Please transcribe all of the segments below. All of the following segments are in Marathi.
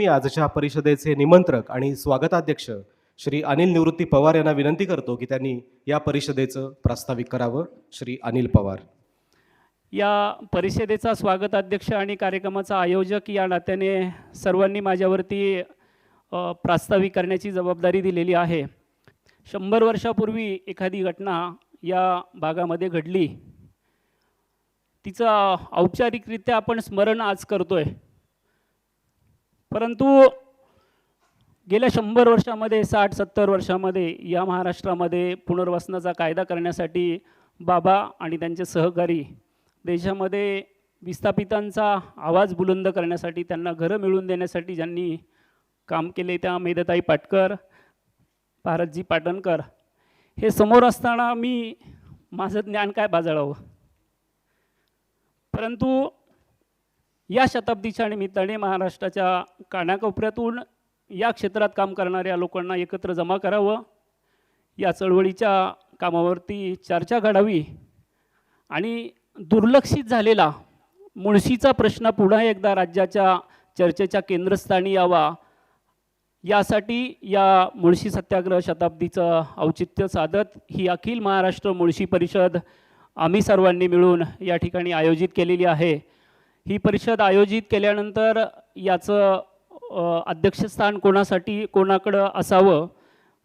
मी आजच्या परिषदेचे निमंत्रक आणि स्वागताध्यक्ष श्री अनिल निवृत्ती पवार यांना विनंती करतो की त्यांनी या परिषदेचं प्रास्ताविक करावं. श्री अनिल पवार. या परिषदेचा स्वागताध्यक्ष आणि कार्यक्रमाचा आयोजक या नात्याने सर्वांनी माझ्यावरती प्रास्ताविक करण्याची जबाबदारी दिलेली आहे. शंभर वर्षापूर्वी एखादी घटना या भागामध्ये घडली. तिचं औपचारिकरित्या आपण स्मरण आज करतोय. परंतु गेल्या शंभर वर्षामध्ये साठ सत्तर वर्षामध्ये या महाराष्ट्रामध्ये पुनर्वसनाचा कायदा करण्यासाठी बाबा आणि त्यांचे सहकारी देशामध्ये विस्थापितांचा आवाज बुलंद करण्यासाठी त्यांना घरं मिळवून देण्यासाठी ज्यांनी काम केले त्या मेदताई पाटकर भारतजी पाटणकर हे समोर असताना मी माझं ज्ञान काय बाजाळावं? परंतु या शताब्दीच्या निमित्ताने महाराष्ट्राच्या कानाकोपऱ्यातून या क्षेत्रात काम करणाऱ्या लोकांना एकत्र जमा करावं. या चळवळीच्या कामावरती चर्चा घडावी आणि दुर्लक्षित झालेला मुळशीचा प्रश्न पुन्हा एकदा राज्याच्या चर्चेच्या केंद्रस्थानी यावा. यासाठी या मुळशी सत्याग्रह शताब्दीचं औचित्य साधत ही अखिल महाराष्ट्र मुळशी परिषद आम्ही सर्वांनी मिळून या ठिकाणी आयोजित केलेली आहे. ही परिषद आयोजित केल्यानंतर याचं अध्यक्षस्थान कोणासाठी कोणाकडं असावं?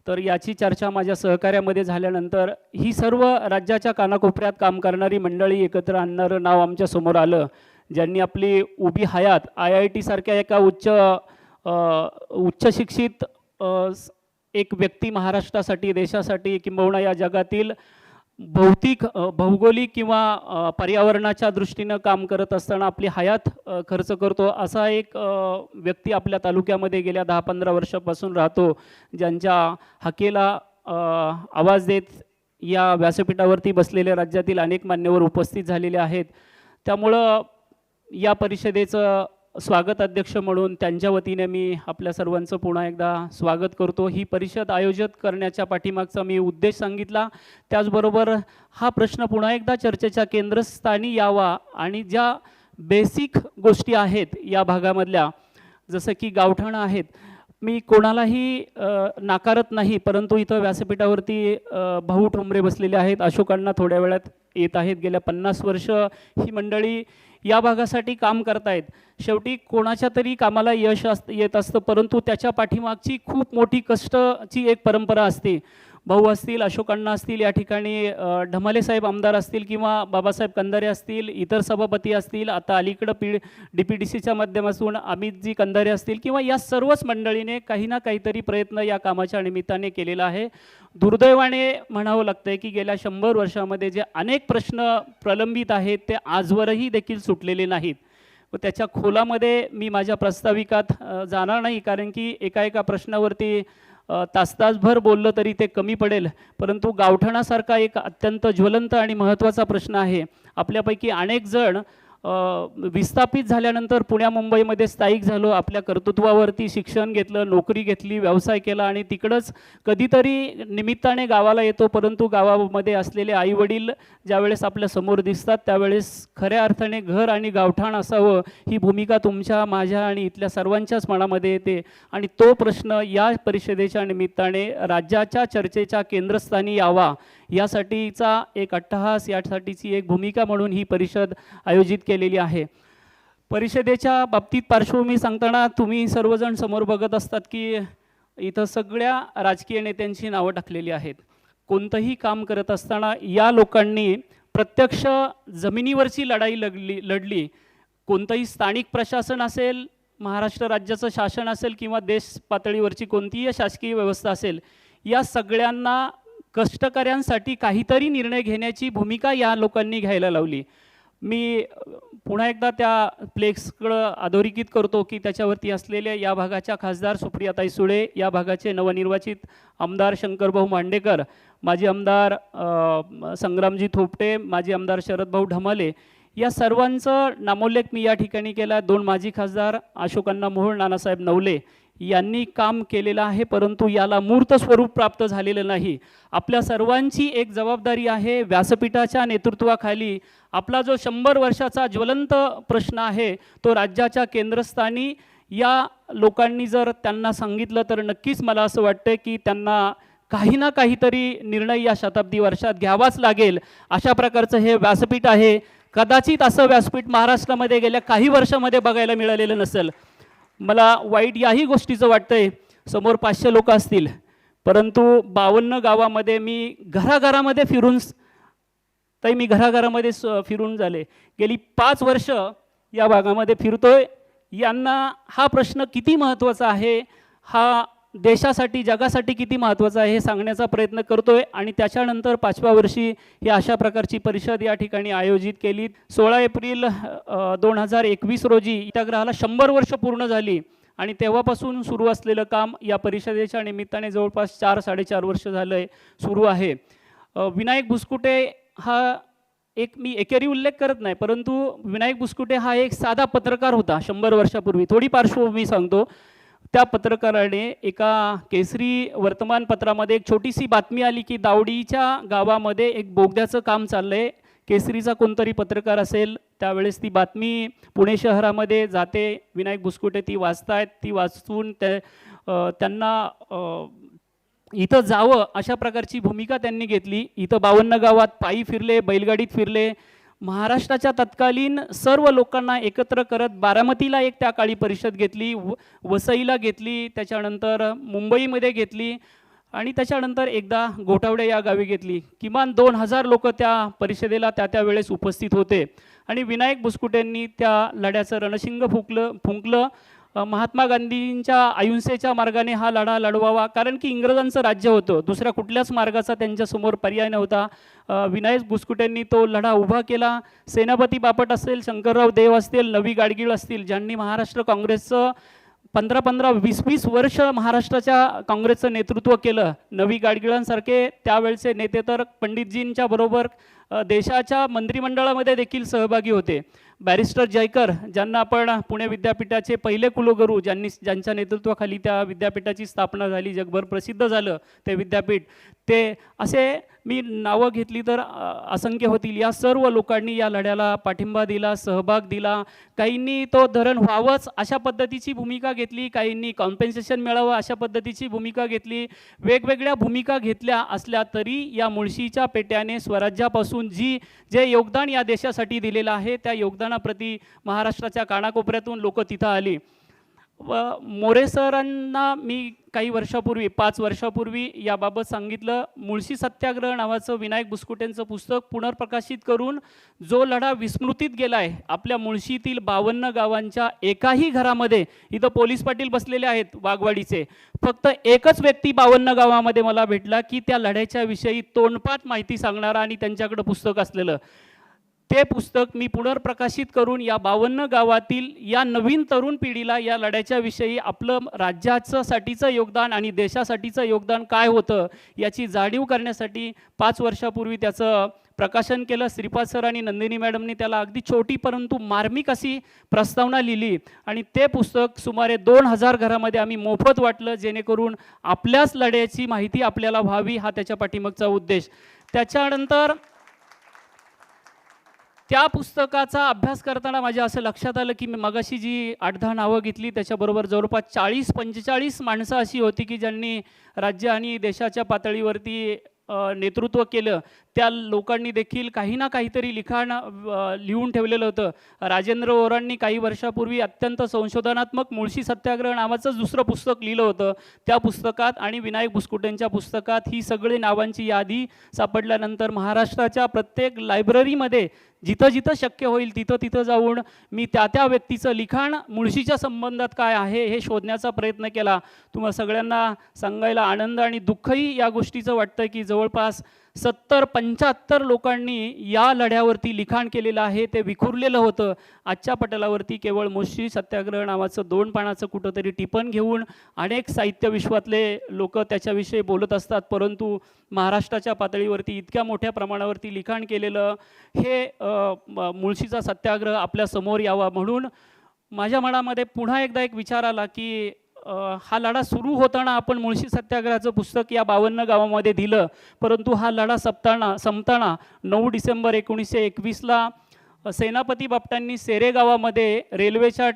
तर याची चर्चा माझ्या सहकार्यामध्ये झाल्यानंतर ही सर्व राज्याच्या कानाकोपऱ्यात काम करणारी मंडळी एकत्र आणणारं नाव आमच्यासमोर आलं ज्यांनी आपली उभी हयात आय आय टीसारख्या एका उच्च उच्च शिक्षित एक व्यक्ती महाराष्ट्रासाठी देशासाठी किंबहुना या जगातील भौतिक भौगोलिक किंवा पर्यावरणाच्या दृष्टीनं काम करत असताना आपली हयात खर्च करतो असा एक व्यक्ती आपल्या तालुक्यामध्ये गेल्या दहा पंधरा वर्षापासून राहतो ज्यांच्या हकेला आवाज देत या व्यासपीठावरती बसलेल्या राज्यातील अनेक मान्यवर उपस्थित झालेले आहेत. त्यामुळं या परिषदेचं स्वागत अध्यक्ष म्हणून त्यांच्या वतीने मी आपल्या सर्वांचं पुन्हा एकदा स्वागत करतो. ही परिषद आयोजित करण्याच्या पाठीमागचा मी उद्देश सांगितला. त्याचबरोबर हा प्रश्न पुन्हा एकदा चर्चेच्या केंद्रस्थानी यावा आणि ज्या बेसिक गोष्टी आहेत या भागामधल्या जसं की गावठाणं आहेत मी कोणालाही नाकारत नाही परंतु इथं व्यासपीठावरती भाऊ ठोंबरे बसलेले आहेत. अशोकांना थोड्या वेळात येत आहेत. गेल्या पन्नास वर्ष ही मंडळी या भागासाठी काम करतायत. शेवटी कोणाच्या तरी कामाला यश अस येत असतं परंतु त्याच्या पाठीमागची खूप मोठी कष्टची एक परंपरा असते. भाऊ असतील अशोकांना असतील या ठिकाणी ढमाले साहेब आमदार असतील किंवा बाबासाहेब कंदारे असतील इतर सभापती असतील आता अलीकडं पी डी पी डी सीच्या माध्यमातून अमितजी कंदारे असतील किंवा या सर्वच मंडळीने काही ना काहीतरी प्रयत्न या कामाच्या निमित्ताने केलेला आहे. दुर्दैवाने म्हणावं लागतं आहे की गेल्या शंभर वर्षामध्ये जे अनेक प्रश्न प्रलंबित आहेत ते आजवरही देखील सुटलेले नाहीत. व त्याच्या खोलामध्ये मी माझ्या प्रस्ताविकात जाणार नाही कारण की एका एका प्रश्नावरती तास तासभर बोललं तरी ते कमी पडेल. परंतु गावठणासारखा एक अत्यंत ज्वलंत आणि महत्त्वाचा प्रश्न आहे. आपल्यापैकी अनेक जण विस्थापित झाल्यानंतर पुण्या मुंबईमध्ये स्थायिक झालो. आपल्या कर्तृत्वावरती शिक्षण घेतलं नोकरी घेतली व्यवसाय केला आणि तिकडंच कधीतरी निमित्ताने गावाला येतो. परंतु गावामध्ये असलेले आईवडील ज्यावेळेस आपल्यासमोर दिसतात त्यावेळेस खऱ्या अर्थाने घर आणि गावठाण असावं ही भूमिका तुमच्या माझ्या आणि इथल्या सर्वांच्याच मनामध्ये येते. आणि तो प्रश्न या परिषदेच्या निमित्ताने राज्याच्या चर्चेच्या केंद्रस्थानी यावा यासाठीचा एक अट्टहास यासाठीची एक भूमिका म्हणून ही परिषद आयोजित केली. केलेली आहे. परिषदेच्या बाबतीत पार्श्वभूमी सांगताना तुम्ही सर्वजण समोर बघत असतात की इथं सगळ्या राजकीय नेत्यांची नावं टाकलेली आहेत. कोणतंही काम करत असताना या लोकांनी प्रत्यक्ष जमिनीवरची लढाई लढली लढली. कोणतंही स्थानिक प्रशासन असेल महाराष्ट्र राज्याचं शासन असेल किंवा देश पातळीवरची कोणतीही शासकीय व्यवस्था असेल या सगळ्यांना कष्टकऱ्यांसाठी काहीतरी निर्णय घेण्याची भूमिका या लोकांनी घ्यायला लावली. मी पुन्हा एकदा त्या प्लेक्सकडं अधोरेखित करतो की त्याच्यावरती असलेल्या या भागाच्या खासदार सुप्रियाताई सुळे या भागाचे नवनिर्वाचित आमदार शंकरभाऊ मांडेकर माजी आमदार संग्रामजी थोपटे माजी आमदार शरदभाऊ ढमाले या सर्वांचं नामोल्लेख मी या ठिकाणी केला. दोन माजी खासदार अशोकांना मोहोळ नानासाहेब नवले यांनी काम केलेलं आहे परंतु याला मूर्त स्वरूप प्राप्त झालेलं नाही. आपल्या सर्वांची एक जबाबदारी आहे व्यासपीठाच्या नेतृत्वाखाली आपला जो शंभर वर्षाचा ज्वलंत प्रश्न आहे तो राज्याच्या केंद्रस्थानी या लोकांनी जर त्यांना सांगितलं तर नक्कीच मला असं वाटतं की त्यांना काही ना काहीतरी निर्णय या शताब्दी वर्षात घ्यावाच लागेल. अशा प्रकारचं हे व्यासपीठ आहे. कदाचित असं व्यासपीठ महाराष्ट्रामध्ये गेल्या काही वर्षामध्ये बघायला मिळालेलं नसेल. मला वाईट याही गोष्टीचं वाटतंय. समोर पाचशे लोक असतील. परंतु बावन्न गावामध्ये मी घराघरामध्ये फिरून ताई मी घराघरामध्ये स- फिरून झाले. गेली पाच वर्ष या भागामध्ये फिरतोय. यांना हा प्रश्न किती महत्त्वाचा आहे? हा देशासाठी जगासाठी किती महत्त्वाचं आहे हे सांगण्याचा प्रयत्न करतोय आणि त्याच्यानंतर पाचव्या वर्षी ही अशा प्रकारची परिषद या ठिकाणी आयोजित केली. सोळा एप्रिल दोन हजार एकवीस रोजी इत्याग्रहाला शंभर वर्ष पूर्ण झाली आणि तेव्हापासून सुरू असलेलं काम या परिषदेच्या निमित्ताने जवळपास चार साडेचार वर्ष झालं आहे सुरू आहे. विनायक भुसकुटे हा एक मी एकेरी उल्लेख करत नाही परंतु विनायक भुसकुटे हा एक साधा पत्रकार होता शंभर वर्षापूर्वी. थोडी पार्श्वभूमी सांगतो. त्या पत्रकाराने एका केसरी वर्तमानपत्रामध्ये एक छोटीशी बातमी आली की दावडीच्या गावामध्ये एक बोगद्याचं काम चाललं आहे केसरीचा कोणतरी पत्रकार असेल त्यावेळेस ती बातमी पुणे शहरामध्ये जाते. विनायक बुसकुटे ती वाचतायत ती वाचून ते त्यांना इथं जावं अशा प्रकारची भूमिका त्यांनी घेतली. इथं बावन्न गावात पायी फिरले बैलगाडीत फिरले. महाराष्ट्राच्या तत्कालीन सर्व लोकांना एकत्र करत बारामतीला एक त्या काळी परिषद घेतली व वसईला घेतली त्याच्यानंतर मुंबईमध्ये घेतली आणि त्याच्यानंतर एकदा गोठावडे या गावी घेतली. किमान दोन हजार लोक त्या परिषदेला त्या त्या वेळेस उपस्थित होते. आणि विनायक बुसकुटेंनी त्या लढ्याचं रणशिंग फुंकलं फुंकलं महात्मा गांधींच्या अहिंसेच्या मार्गाने हा लढा लढवावा. कारण की इंग्रजांचं राज्य होतं. दुसऱ्या कुठल्याच मार्गाचा त्यांच्यासमोर पर्याय नव्हता. विनायक बुसकुटेंनी तो लढा उभा केला. सेनापती बापट असेल शंकरराव देव असतील नवी गाडगीळ असतील ज्यांनी महाराष्ट्र काँग्रेसचं पंधरा पंधरा वीस वीस वर्ष महाराष्ट्राच्या काँग्रेसचं नेतृत्व केलं. नवी गाडगिळांसारखे त्यावेळचे नेते तर पंडितजींच्या बरोबर देशाच्या मंत्रिमंडळामध्ये देखील सहभागी होते. बॅरिस्टर जयकर ज्यांना आपण पुणे विद्यापीठाचे पहिले कुलगुरू ज्यांनी ज्यांच्या नेतृत्वाखाली त्या विद्यापीठाची स्थापना झाली जगभर प्रसिद्ध झालं ते विद्यापीठ ते असे मी नावं घेतली तर असंख्य होतील. या सर्व लोकांनी या लढ्याला पाठिंबा दिला सहभाग दिला. काहींनी तो धरण व्हावंच अशा पद्धतीची भूमिका घेतली. काहींनी कॉम्पेन्सेशन मिळावं अशा पद्धतीची भूमिका घेतली. वेगवेगळ्या भूमिका घेतल्या असल्या तरी या मुळशीच्या पेट्याने स्वराज्यापासून जी जे योगदान या देशासाठी दिलेलं आहे त्या योगदानाप्रती महाराष्ट्राच्या कानाकोपऱ्यातून लोक तिथं आली. व मोरे सरांना मी काही वर्षापूर्वी पाच वर्षापूर्वी याबाबत सांगितलं. मुळशी सत्याग्रह नावाचं विनायक बुसकुटेंचं पुस्तक पुनर्प्रकाशित करून जो लढा विस्मृतीत गेला आहे आपल्या मुळशीतील बावन्न गावांच्या एकाही घरामध्ये इथं पोलीस पाटील बसलेले आहेत वाघवाडीचे. फक्त एकच व्यक्ती बावन्न गावामध्ये मला भेटला की त्या लढ्याच्या विषयी तोंडपाठ माहिती सांगणारा आणि त्यांच्याकडं पुस्तक असलेलं. ते पुस्तक मी पुनर्प्रकाशित करून या बावन्न गावातील या नवीन तरुण पिढीला या लढ्याच्याविषयी आपलं राज्याचं साठीचं योगदान आणि देशासाठीचं योगदान काय होतं याची जाणीव करण्यासाठी पाच वर्षापूर्वी त्याचं प्रकाशन केलं. श्रीपाद सर आणि नंदिनी मॅडमनी त्याला अगदी छोटी परंतु मार्मिक अशी प्रस्तावना लिहिली आणि ते पुस्तक सुमारे दोन हजार घरामध्ये आम्ही मोफत वाटलं जेणेकरून आपल्याच लढ्याची माहिती आपल्याला व्हावी हा त्याच्या पाठीमागचा उद्देश. त्याच्यानंतर त्या पुस्तकाचा अभ्यास करताना माझ्या असं लक्षात आलं की मी मगाशी जी आठ दहा नावं घेतली त्याच्याबरोबर जवळपास चाळीस पंचेचाळीस माणसं अशी होती की ज्यांनी राज्य आणि देशाच्या पातळीवरती नेतृत्व केलं. त्या लोकांनी देखील काही ना काहीतरी लिखाण लिहून ठेवलेलं होतं. राजेंद्र ओरांनी काही वर्षापूर्वी अत्यंत संशोधनात्मक मुळशी सत्याग्रह नावाचं दुसरं पुस्तक लिहिलं होतं. त्या पुस्तकात आणि विनायक बुसकुटेंच्या पुस्तकात ही सगळी नावांची यादी सापडल्यानंतर महाराष्ट्राच्या प्रत्येक लायब्ररीमध्ये जिथं जिथं शक्य होईल तिथं तिथं जाऊन मी त्या त्या व्यक्तीचं लिखाण मुळशीच्या संबंधात काय आहे हे शोधण्याचा प्रयत्न केला. तुम्हा सगळ्यांना सांगायला आनंद आणि दुःखही या गोष्टीचं वाटतं की जवळपास सत्तर पंच्याहत्तर लोकांनी या लढ्यावरती लिखाण केलेलं आहे ते विखुरलेलं होतं. आजच्या पटलावरती केवळ मुळशी सत्याग्रह नावाचं दोन पानाचं कुठंतरी टिपण घेऊन अनेक साहित्य विश्वातले लोक त्याच्याविषयी बोलत असतात परंतु महाराष्ट्राच्या पातळीवरती इतक्या मोठ्या प्रमाणावरती लिखाण केलेलं हे मुळशीचा सत्याग्रह आपल्यासमोर यावा म्हणून माझ्या मनामध्ये पुन्हा एकदा एक विचार आला की हा लढा सुरू होताना आपण मुळशी सत्याग्रहाचं पुस्तक या बावन्न गावामध्ये दिलं. परंतु हा लढा सपताना संपताना नऊ डिसेंबर एकोणीसशे एकवीसला सेनापती बापटांनी सेरे गावामध्ये रेल्वेच्या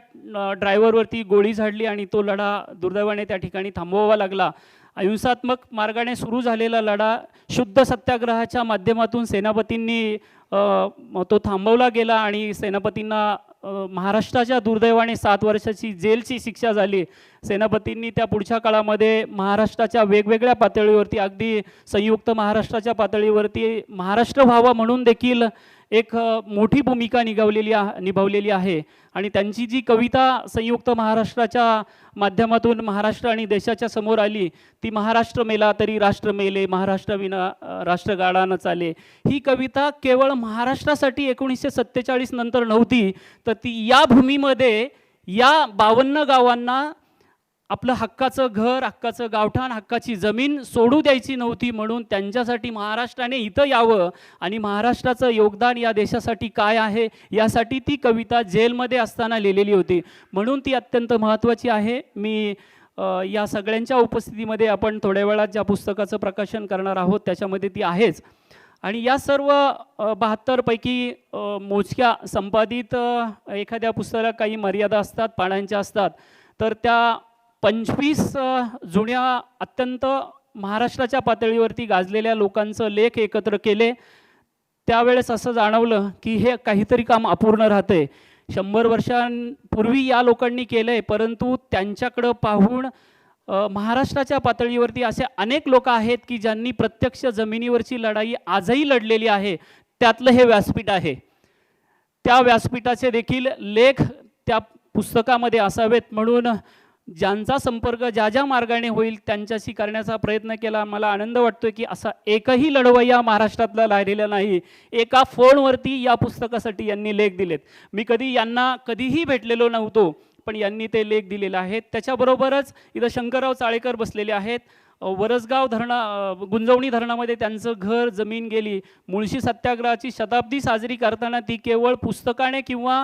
ड्रायव्हरवरती गोळी झाडली आणि तो लढा दुर्दैवाने त्या ठिकाणी थांबवावा लागला. अहिंसात्मक मार्गाने सुरू झालेला लढा शुद्ध सत्याग्रहाच्या माध्यमातून सेनापतींनी तो थांबवला गेला आणि सेनापतींना महाराष्ट्राच्या दुर्दैवाने सात वर्षाची जेलची शिक्षा झाली. सेनापतींनी त्या पुढच्या काळामध्ये महाराष्ट्राच्या वेगवेगळ्या पातळीवरती अगदी संयुक्त महाराष्ट्राच्या पातळीवरती महाराष्ट्र व्हावा म्हणून देखील एक मोठी भूमिका निभावलेली आ निभावलेली आहे. आणि त्यांची जी कविता संयुक्त महाराष्ट्राच्या माध्यमातून महाराष्ट्र आणि देशाच्या समोर आली ती महाराष्ट्र मेला तरी राष्ट्र मेले महाराष्ट्र विना अ, राष्ट्र चाले. ही कविता केवळ महाराष्ट्रासाठी एकोणीसशे सत्तेचाळीस नंतर नव्हती तर ती या भूमीमध्ये या बावन्न गावांना आपलं हक्काचं घर हक्काचं गावठाण हक्काची जमीन सोडू द्यायची नव्हती म्हणून त्यांच्यासाठी महाराष्ट्राने इथं यावं. आणि महाराष्ट्राचं योगदान या देशासाठी काय आहे यासाठी ती कविता जेलमध्ये असताना लिहिलेली होती. म्हणून ती अत्यंत महत्त्वाची आहे. मी या सगळ्यांच्या उपस्थितीमध्ये आपण थोड्या वेळात ज्या पुस्तकाचं प्रकाशन करणार आहोत त्याच्यामध्ये ती आहेच. आणि या सर्व बहात्तरपैकी मोजक्या संपादित एखाद्या पुस्तकाला काही मर्यादा असतात पानांच्या असतात तर त्या पंचवीस जुन्या अत्यंत महाराष्ट्राच्या पातळीवरती गाजलेल्या लोकांचं लेख एकत्र केले. त्यावेळेस असं जाणवलं की हे काहीतरी काम अपूर्ण राहतंय. शंभर वर्षांपूर्वी या लोकांनी केलं आहे परंतु त्यांच्याकडं पाहून महाराष्ट्राच्या पातळीवरती असे अनेक लोक आहेत की ज्यांनी प्रत्यक्ष जमिनीवरची लढाई आजही लढलेली आहे. त्यातलं हे व्यासपीठ आहे. त्या व्यासपीठाचे देखील लेख त्या पुस्तकामध्ये असावेत. म्हणून ज्यांचा संपर्क ज्या ज्या मार्गाने होईल त्यांच्याशी करण्याचा प्रयत्न केला मला आनंद वाटतोय की असा एकही लढवय्या महाराष्ट्रातला राहिलेला नाही. एका फोनवरती या पुस्तकासाठी यांनी लेख दिलेत. मी कधी यांना कधीही भेटलेलो नव्हतो पण यांनी ते लेख दिलेले आहेत. त्याच्याबरोबरच इथं शंकरराव चाळेकर बसलेले आहेत. वरसगाव धरणा गुंजवणी धरणामध्ये त्यांचं घर जमीन गेली. मुळशी सत्याग्रहाची शताब्दी साजरी करताना ती केवळ पुस्तकाने किंवा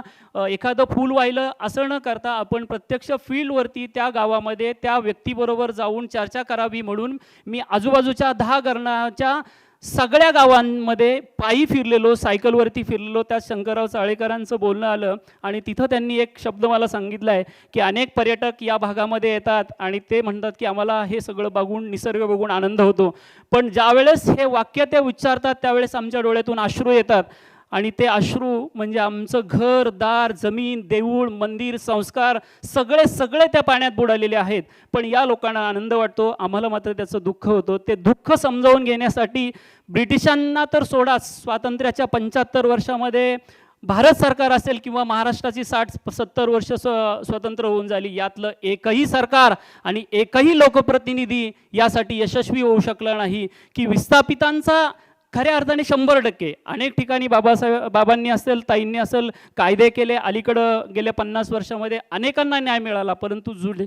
एखादं फूल वाहिलं असं न करता आपण प्रत्यक्ष फील्डवरती त्या गावामध्ये त्या व्यक्तीबरोबर जाऊन चर्चा करावी म्हणून मी आजूबाजूच्या दहा गरणाच्या सगळ्या गावांमध्ये पायी फिरलेलो सायकलवरती फिरलेलो त्यात शंकरराव चाळेकरांचं बोलणं आलं आणि तिथं त्यांनी एक शब्द मला सांगितला आहे की अनेक पर्यटक या भागामध्ये येतात आणि ते म्हणतात की आम्हाला हे सगळं बघून निसर्ग बघून आनंद होतो. पण ज्यावेळेस हे वाक्य ते उच्चारतात त्यावेळेस आमच्या डोळ्यातून अश्रू येतात. आणि ते अश्रू म्हणजे आमचं घर दार जमीन देऊळ मंदिर संस्कार सगळे सगळे त्या पाण्यात बुडालेले आहेत. पण या लोकांना आनंद वाटतो आम्हाला मात्र त्याचं दुःख होतं. ते दुःख समजावून घेण्यासाठी ब्रिटिशांना तर सोडा स्वातंत्र्याच्या पंच्याहत्तर वर्षामध्ये भारत सरकार असेल किंवा महाराष्ट्राची साठ सत्तर वर्ष स्व स्वतंत्र होऊन झाली यातलं एकही सरकार आणि एकही लोकप्रतिनिधी यासाठी यशस्वी होऊ शकला नाही की विस्थापितांचा खऱ्या अर्थाने शंभर टक्के. अनेक ठिकाणी बाबासाहेब बाबांनी असेल ताईंनी असेल कायदे केले अलीकडं गेल्या पन्नास वर्षामध्ये अनेकांना न्याय मिळाला परंतु जुने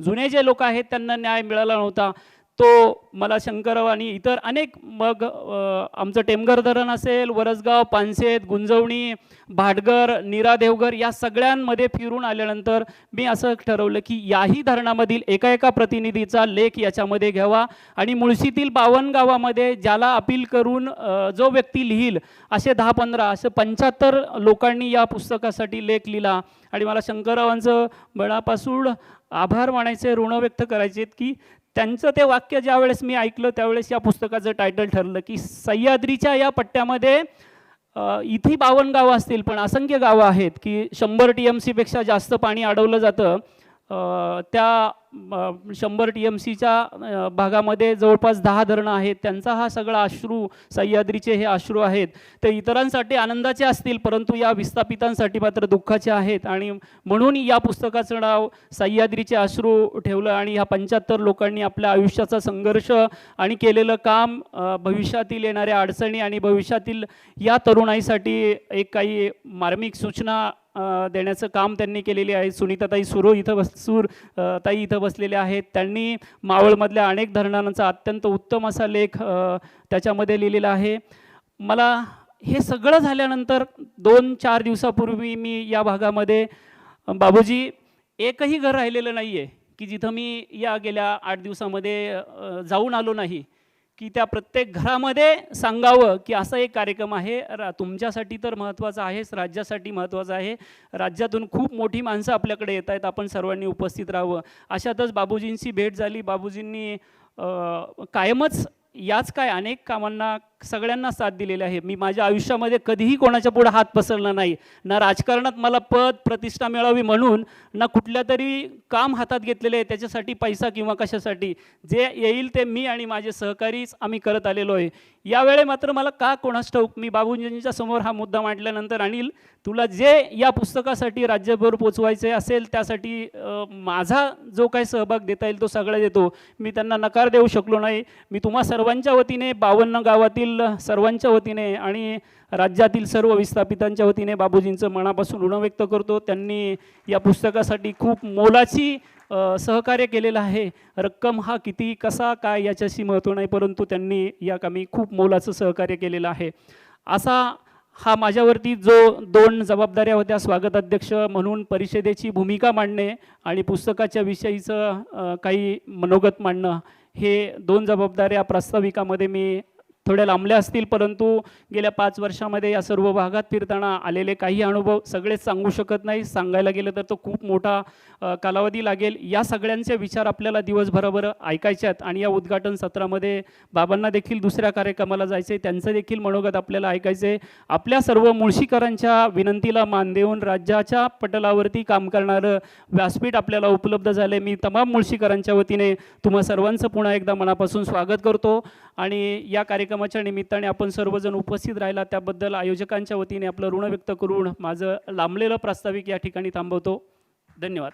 जुने जे लोक आहेत त्यांना न्याय मिळाला नव्हता. तो मला शंकरराव आणि इतर अनेक मग आमचं टेमघर धरण असेल वरसगाव पानशेत गुंजवणी भाटगर नीरा देवघर या सगळ्यांमध्ये फिरून आल्यानंतर मी असं ठरवलं की याही धरणामधील एका एका प्रतिनिधीचा लेख याच्यामध्ये घ्यावा आणि मुळशीतील बावन्न गावामध्ये ज्याला अपील करून जो व्यक्ती लिहील असे दहा पंधरा असे पंच्याहत्तर लोकांनी या पुस्तकासाठी लेख लिहिला आणि मला शंकररावांचं मनापासून आभार मानायचे ऋण व्यक्त करायचे की त्यांचं ते वाक्य ज्यावेळेस मी ऐकलं त्यावेळेस या पुस्तकाचं टायटल ठरलं की सह्याद्रीच्या या पट्ट्यामध्ये इथे बावन्न गावं असतील पण असंख्य गावं आहेत की शंभर टी एम सीपेक्षा जास्त पाणी अडवलं जातं. त्या शंभर टी एम सीच्या भागामध्ये जवळपास दहा धरणं आहेत. त्यांचा हा सगळा अश्रू सह्याद्रीचे हे अश्रू आहेत. ते इतरांसाठी आनंदाचे असतील परंतु या विस्थापितांसाठी मात्र दुःखाचे आहेत. आणि म्हणून या पुस्तकाचं नाव सह्याद्रीचे अश्रू ठेवलं आणि ह्या पंच्याहत्तर लोकांनी आपल्या आयुष्याचा संघर्ष आणि केलेलं काम भविष्यातील येणाऱ्या अडचणी आणि भविष्यातील या तरुणाईसाठी एक काही मार्मिक सूचना देण्याचं काम त्यांनी केलेले आहे. सुनीताताई सुरो इथं बस सूर ताई इथं बसलेले आहेत. त्यांनी मावळमधल्या अनेक धरणांचा अत्यंत उत्तम असा लेख त्याच्यामध्ये लिहिलेला आहे. मला हे सगळं झाल्यानंतर दोन चार दिवसापूर्वी मी या भागामध्ये बाबूजी एकही घर राहिलेलं नाही आहे की जिथं मी या गेल्या आठ दिवसामध्ये जाऊन आलो नाही. की त्या प्रत्येक घरामध्ये सांगावं की असा एक कार्यक्रम आहे. रा तुमच्यासाठी तर महत्त्वाचा आहेच राज्यासाठी महत्त्वाचा आहे. राज्यातून खूप मोठी माणसं आपल्याकडे येत आहेत आपण सर्वांनी उपस्थित राहावं. अशातच बाबूजींची भेट झाली. बाबूजींनी कायमच याच काय अनेक कामांना सगळ्यांना साथ दिलेली आहे. मी माझ्या आयुष्यामध्ये कधीही कोणाच्या पुढे हात पसरला नाही. ना राजकारणात मला पद प्रतिष्ठा मिळावी म्हणून ना कुठल्या तरी काम हातात घेतलेले आहे त्याच्यासाठी पैसा किंवा कशासाठी. जे येईल ते मी आणि माझे सहकारीच आम्ही करत आलेलो आहे. यावेळे मात्र मला का कोणास ठाऊक मी बाबूजींच्या समोर हा मुद्दा मांडल्यानंतर अनिल तुला जे या पुस्तकासाठी राज्यभर पोचवायचे असेल त्यासाठी माझा जो काही सहभाग देता येईल तो सगळा देतो. मी त्यांना नकार देऊ शकलो नाही. मी तुम्हा सर्वांच्या वतीने बावन्न गावातील सर्वांच्या वतीने आणि राज्यातील सर्व विस्थापितांच्या वतीने बाबूजींचं मनापासून ऋण व्यक्त करतो. त्यांनी या पुस्तकासाठी खूप मोलाची सहकार्य केलेलं आहे. रक्कम हा किती कसा काय याच्याशी महत्त्व नाही परंतु त्यांनी या कामी खूप मोलाचं सहकार्य केलेलं आहे. असा हा माझ्यावरती जो दोन जबाबदाऱ्या होत्या स्वागत अध्यक्ष म्हणून परिषदेची भूमिका मांडणे आणि पुस्तकाच्या विषयीचं काही मनोगत मांडणं हे दोन जबाबदाऱ्या प्रास्ताविकामध्ये मी थोड्या लांबल्या असतील परंतु गेल्या पाच वर्षामध्ये या सर्व भागात फिरताना आलेले काही अनुभव सगळेच सांगू शकत नाही. सांगायला गेलं तर तो खूप मोठा कालावधी लागेल. या सगळ्यांचे विचार आपल्याला दिवसभराभर ऐकायचे आहेत आणि या उद्घाटन सत्रामध्ये बाबांना देखील दुसऱ्या कार्यक्रमाला जायचे त्यांचं देखील मनोगत आपल्याला ऐकायचे आपल्या सर्व मुळशीकरांच्या विनंतीला मान देऊन राज्याच्या पटलावरती काम करणारं व्यासपीठ आपल्याला उपलब्ध झाले मी तमाम मुळशीकरांच्या वतीने तुम्हा सर्वांचं पुन्हा एकदा मनापासून स्वागत करतो आणि या कार्यक्रम कार्यक्रमाच्या निमित्ताने आपण सर्वजण उपस्थित राहिला त्याबद्दल आयोजकांच्या वतीने आपलं ऋण व्यक्त करून माझं लांबलेलं प्रास्ताविक या ठिकाणी थांबवतो. धन्यवाद.